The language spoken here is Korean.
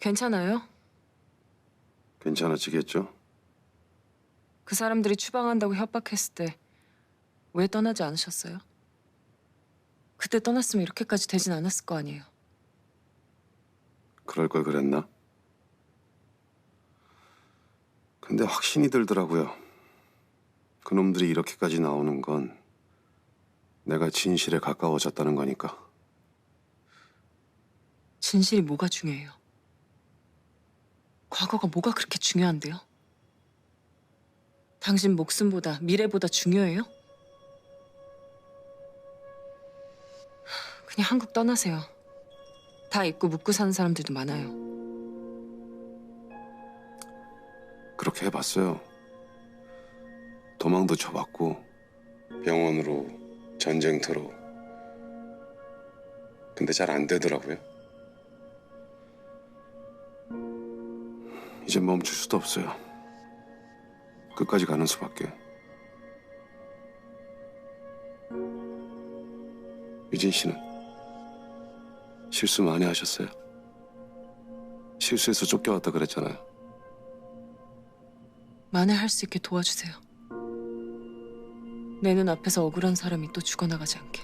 괜찮아요? 괜찮아지겠죠? 그 사람들이 추방한다고 협박했을 때 왜 떠나지 않으셨어요? 그때 떠났으면 이렇게까지 되진 않았을 거 아니에요. 그럴 걸 그랬나? 근데 확신이 들더라고요. 그놈들이 이렇게까지 나오는 건 내가 진실에 가까워졌다는 거니까. 진실이 뭐가 중요해요? 과거가 뭐가 그렇게 중요한데요? 당신 목숨보다 미래보다 중요해요? 그냥 한국 떠나세요. 다 잊고 묻고 사는 사람들도 많아요. 그렇게 해봤어요. 도망도 쳐봤고 병원으로 전쟁터로. 근데 잘 안 되더라고요. 이제 멈출 수도 없어요. 끝까지 가는 수밖에. 유진 씨는 실수 많이 하셨어요. 실수해서 쫓겨왔다 그랬잖아요. 만회할 수 있게 도와주세요. 내 눈 앞에서 억울한 사람이 또 죽어나가지 않게.